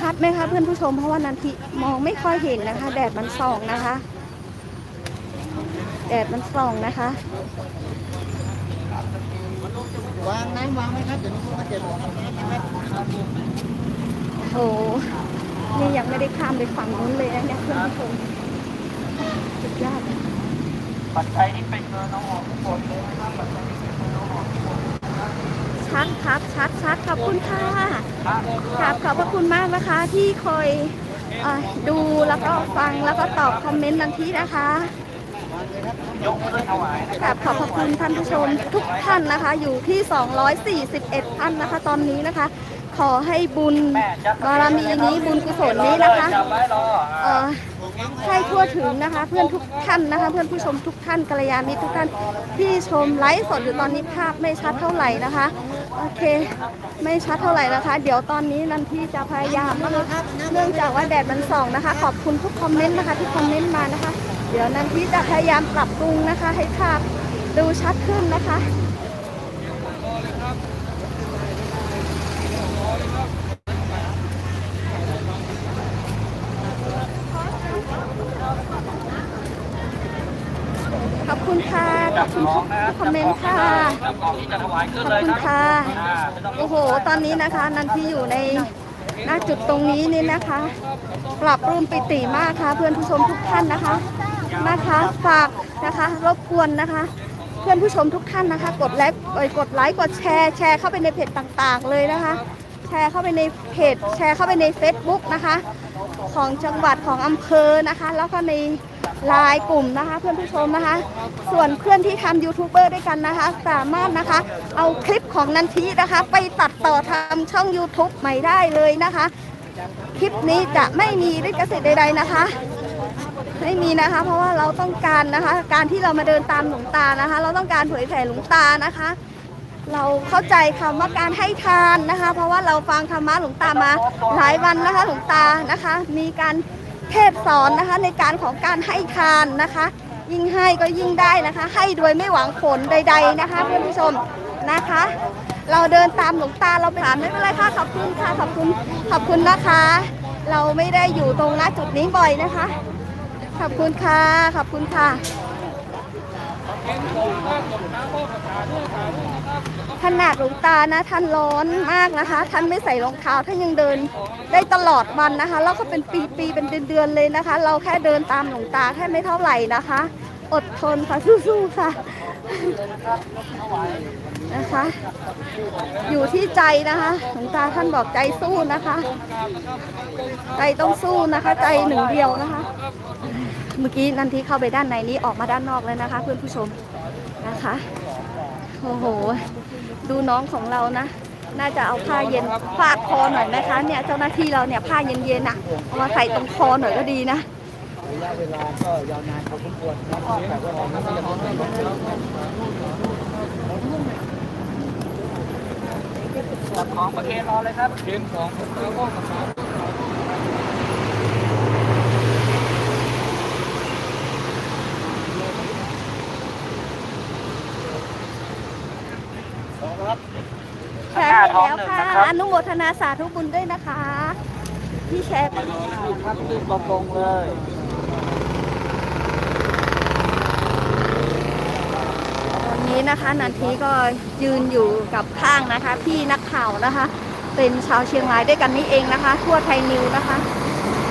ชัดไหมคะเพื่อนผู้ชมเพราะว่านันทีมองไม่ค่อยเห็นนะคะ แดดมันส่องนะคะ แดดมันส่องนะคะวางน้ำวางไหมครับเดี๋ยวนี้มาเก็บของนะครับโอ้โหนี่ยังไม่ได้ข้ามไปฝั่งนู้นเลยนะเนี่ยเพื่อนผู้ชมสุดยอดปัจจัยที่เป็นเงินเอาออกทั้งหมดเลยนะครับปัจจัย ชัดครับชัดชัดขอบคุณค่ะครับครับขอบพระคุณมากนะคะที่คอยเอ่อดูแล้วก็ฟังแล้วก็ตอบคอมเมนต์นันทีนะคะยกมือถวายนะกราบขอบพระคุณท่านผู้ชมทุกท่านนะคะ อยู่ที่ 241 ท่านนะคะ ตอนนี้นะคะ ขอให้บุญบารมีนี้บุญกุศลนี้นะคะจับไว้รอเอ่อให้ทั่วถึงนะคะ เพื่อนทุกท่านนะคะ เพื่อนผู้ชมทุกท่านกัลยาณมิตรทุกท่านที่ชมไลฟ์สดอยู่ตอนนี้ภาพไม่ชัดเท่าไหร่นะคะ โอเค ไม่ชัดเท่าไหร่นะคะ เดี๋ยวตอนนี้นันที่จะพยายามนะคะเนื่องจากว่าแดดมันส่องนะคะ ขอบคุณทุกคอมเมนต์นะคะ ที่คอมเมนต์มานะคะ เดี๋ยวนันที่จะพยายามปรับปรุงนะคะ ให้ภาพดูชัดขึ้นนะคะ ขอบคุณค่ะ ขอบคุณ ทุกคอมเมนต์ค่ะจับของที่จะถวายขึ้นขอบเลยคุณครับค่ะอ่าไม่ต้องโอ้โห ตอนนี้นะคะ นันที่อยู่ในหน้าจุดตรงนี้นี่นะคะ ปรับปรุงปิติมากค่ะ เพื่อนผู้ชมทุกท่านนะคะ นะคะ ฝากนะคะ รบกวนนะคะ เพื่อนผู้ชมทุกท่านนะคะ กดไลค์เอ่ยกดไลค์ กดแชร์ แชร์เข้าไปในเพจต่างๆ เลยนะคะ แชร์เข้าไปในเพจ แชร์เข้าไปใน Facebook นะคะ ของจังหวัดของอำเภอนะคะ แล้วก็ใน ไลน์กลุ่มนะคะ เพื่อนผู้ชมนะคะ ส่วนเพื่อนที่ทำยูทูบเบอร์ด้วยกันนะคะ สามารถนะคะ เอาคลิปของนันทีนะคะ ไปตัดต่อทำช่อง YouTube ใหม่ได้เลยนะคะ คลิปนี้จะไม่มีลิขสิทธิ์ใดๆนะคะไม่มีนะคะ เพราะว่าเราต้องการนะคะ การที่เรามาเดินตามหลวงตานะคะ เราต้องการเผยแผ่หลวงตานะคะ เราเข้าใจคำว่าการให้ทานนะคะ เพราะว่าเราฟังธรรมะหลวงตามาหลายวันนะคะ หลวงตานะคะ มีการ เทศสอนนะคะในการของการให้ทานนะคะ ยิ่งให้ก็ยิ่งได้นะคะ ให้โดยไม่หวังผลใด ๆนะคะเพื่อนผู้ชมนะคะ เราเดินตามหลวงตาเราผ่านไม่เป็นไรค่ะขอบคุณค่ะขอบคุณขอบคุณนะคะ เราไม่ได้อยู่ตรงณจุดนี้บ่อยนะคะ ขอบคุณค่ะขอบคุณค่ะ ขนาดหลวงตานะท่านร้อนมากนะคะ ท่านไม่ใส่รองเท้าท่านยังเดินได้ตลอดวันนะคะแล้วก็เป็นปีๆเป็นเดือนๆเลยนะคะ เราแค่เดินตามหลวงตาแค่ไม่เท่าไหร่นะคะ อดทนค่ะสู้ๆค่ะนะคะ อยู่ที่ใจนะคะหลวงตาท่านบอกใจสู้นะคะ ใจต้องสู้นะคะ ใจหนึ่งเดียวนะคะ เมื่อกี้นันทีเข้าไปด้านในนี้ออกมาด้านนอกแล้วนะคะ เพื่อนผู้ชมนะคะ โอ้โห ดูน้องของเรานะ น่าจะเอาผ้าเย็นฟาดคอหน่อยนะคะเนี่ยเจ้าหน้าที่เราเนี่ยผ้าเย็นๆน่ะเอามาใส่ตรงคอหน่อยก็ดีนะระยะเวลาก็ยาวนานพอสมควรนะครับแต่ว่าเราไม่ได้ลดลงจับของประเคนรอเลยครับเกณฑ์ของเราก็กระเป๋า แชร์ให้แล้วค่ะอนุโมทนาสาธุบุญด้วยนะคะ ที่แชร์ไปครับขึ้นตรงๆเลยตอนนี้นะคะนันทีก็ยืนอยู่กับข้างนะคะ พี่นักข่าวนะคะ เป็นชาวเชียงรายด้วยกันนี่เองนะคะ ทั่วไทยนิวนะคะ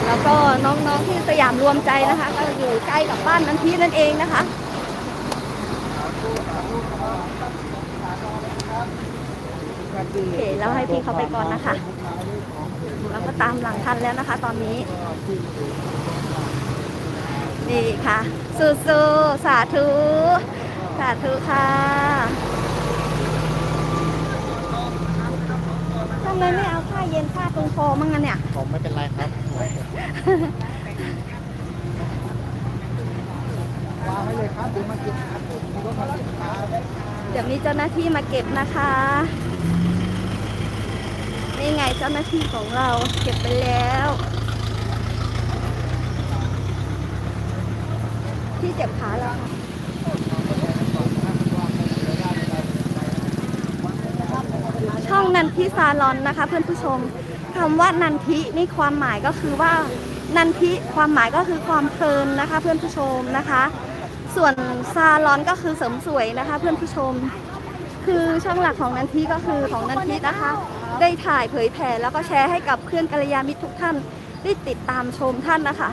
แล้วก็น้องๆที่สยามรวมใจนะคะ ก็อยู่ใกล้กับบ้านนันทีนั่นเองนะคะ โอเคแล้วให้พี่เขาไปก่อนนะคะเราก็ตามหลังทันแล้วนะคะ ตอนนี้ นี่ค่ะสู้ๆสาธุ สาธุค่ะทำไมไม่เอาผ้าเย็นผ้าตรงคอมั่งอะเนี่ยผมไม่เป็นไรครับวางไว้เลยครับเดี๋ยวมาเก็บครับผมมีรถมาเก็บครับเดี๋ยวมีเจ้าหน้าที่มาเก็บนะคะนี่ไง เจ้าหน้าที่ของเราเก็บไปแล้ว ที่เจ็บขาแล้วค่ะช่องนันทิซาลอนนะคะ เพื่อนผู้ชมคำว่านันทินี่ความหมายก็คือว่านันทิความหมายก็คือความเพลินนะคะ เพื่อนผู้ชมนะคะ ส่วนซาลอนก็คือเสริมสวยนะคะ เพื่อนผู้ชม คือช่องหลักของนันทิก็คือของนันทินะคะ ได้ถ่ายเผยแผ่แล้วก็แชร์ให้กับเพื่อนกัลยาณมิตรทุกท่านได้ติดตามชมท่านนะคะ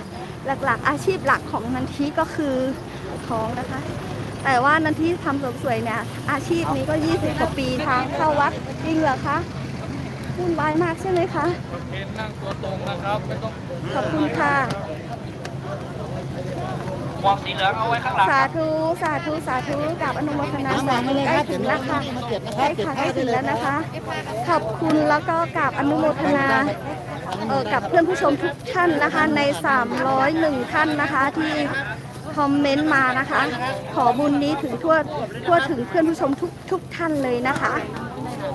หลักๆ อาชีพหลักของนันทิก็คือท้องนะคะ แต่ว่านันทิทำเสริมสวยเนี่ยอาชีพนี้ก็ 20กว่าปีทางเข้าวัดจริงเหรอคะวุ่นวายมากใช่ไหมคะ เห็นนั่งตัวตรงนะครับ ไม่ต้อง ขอบคุณค่ะ วางสีเหลืองเอาไว้ข้างหลังสาธุ สาธุ สาธุกับอนุโมทนาสาธุใกล้ถึงแล้วค่ะใกล้ค่ะใกล้ถึงแล้วนะคะ ขอบคุณแล้วก็กับอนุโมทนาเออกับเพื่อนผู้ชมทุกท่านนะคะใน 301 ท่านนะคะที่คอมเมนต์มานะคะ ขอบุญนี้ถึงทั่วทั่วถึงเพื่อนผู้ชมทุกทุกท่านเลยนะคะ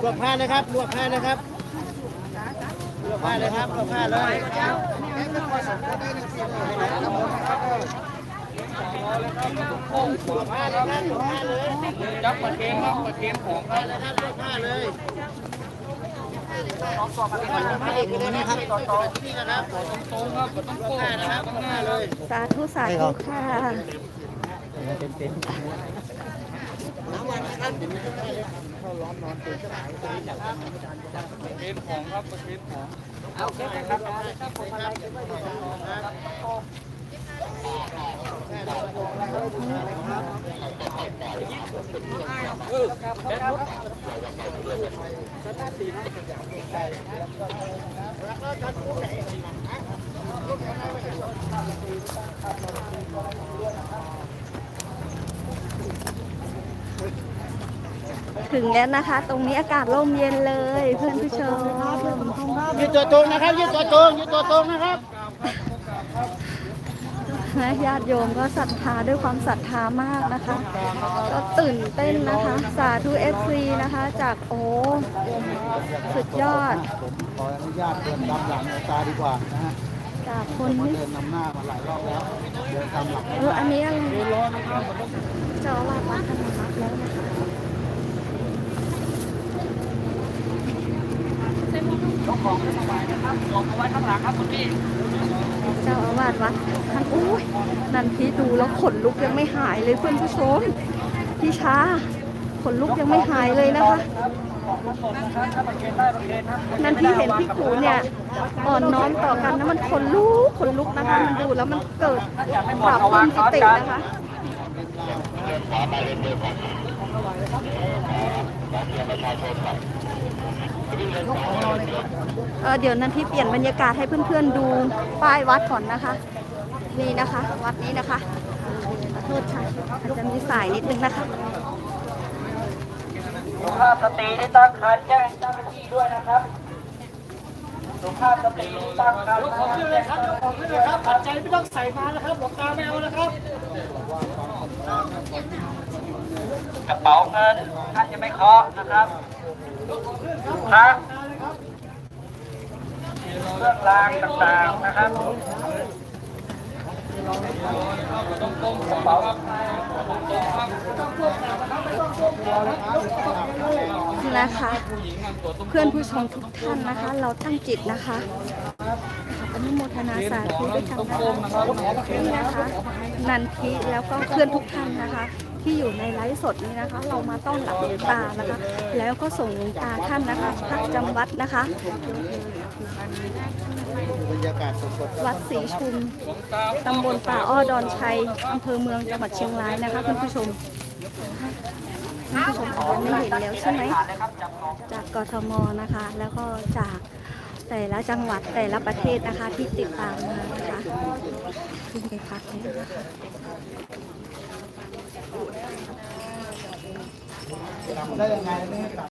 ลวกผ้านะครับลวกผ้านะครับลวกผ้าเลยครับลวกผ้าเลย ลวกผ้าเลยครับลวกผ้าเลยจับประเคนครับประเคนของครับนะครับลวกผ้าเลยพระเอกเลยนะครับต่อต่อนี่นะครับตรงครับต้องโก้ผ้านะครับลวกผ้าเลยสาธุสาธุค่ะประเคนของครับประเคนของ ถึงแล้วนะคะ ตรงนี้อากาศร่มเย็นเลยเพื่อนผู้ชม ยืดตัวตรงนะครับยืดตัวตรงยืดตัวตรงนะครับ นะญาติโยมก็ศรัทธาด้วยความศรัทธามากนะคะ ก็ตื่นเต้นนะคะ สาธุเอฟซีนะคะ จากโอ้สุดยอดผมขออนุญาตเดินตามหลังหลวงตาดีกว่านะฮะจากคนผมที่เดินนำหน้ามาหลายรอบแล้วเดินตามหลังเอออันนี้อะไรเจ้าอาวาสวัดธรรมรัตน์แล้วนะคะยกของไม่สบายนะครับลงเอาไว้ข้างหลังครับคุณพี่เจ้าอาวาสวัดท่านอุ้ย นันที่ดูแล้วขนลุกยังไม่หายเลยเพื่อนผู้ชมพี่ช้าขนลุกยังไม่หายเลยนะคะนันที่เห็นพี่ขูเนี่ยอ่อนน้อมต่อกันนะมันขนลุกขนลุกนะคะ มันดูแล้วมันเกิดปราบปลื้มปิตินะคะเเดี๋ยวนันที่เปลี่ยนบรรยากาศให้เพื่อนๆดูป้ายวัดก่อนนะคะ นี่นะคะ วัดนี้นะคะขอโทษค่ะอาจจะมีสายนิดนึงนะคะสุภาพสตรีที่ตั้งครรภ์แจ้งเจ้าหน้าที่ด้วยนะครับสุภาพสตรีที่ตั้งครรภ์นะครับแจ้งเจ้าหน้าที่ด้วยนะครับปัจจัยไม่ต้องใส่มานะครับหลวงตาไม่เอานะครับกระเป๋าเงินท่านจะไม่เคาะนะครับพระเครื่องรางต่างๆนะครับกระเป๋า นะคะ เพื่อนผู้ชมทุกท่านนะคะ เราตั้งจิตนะคะอนุโมทนาสาธุด้วยกันนะคะนี่นะคะนันทิแล้วก็เพื่อนทุกท่านนะคะ ที่อยู่ในไลฟ์สดนี้นะคะ เรามาต้อนรับหลวงตานะคะ แล้วก็ส่งหลวงตาท่านนะคะพักจำวัดนะคะ รรยากาศสดวัดศรีชุม ตำบลป่าอ้อดอนชัย อำเภอเมืองจังหวัดเชียงรายนะคะคุณผู้ชมคุณผู้ชมอาจจะไม่เห็นแล้วใช่ไหม จากกทมนะคะ แล้วก็จากแต่ละจังหวัดแต่ละประเทศนะคะที่ติดตามมานะคะขึ้นไปพักเลยนะคะๆได้ยังไงไม่ให้กลับ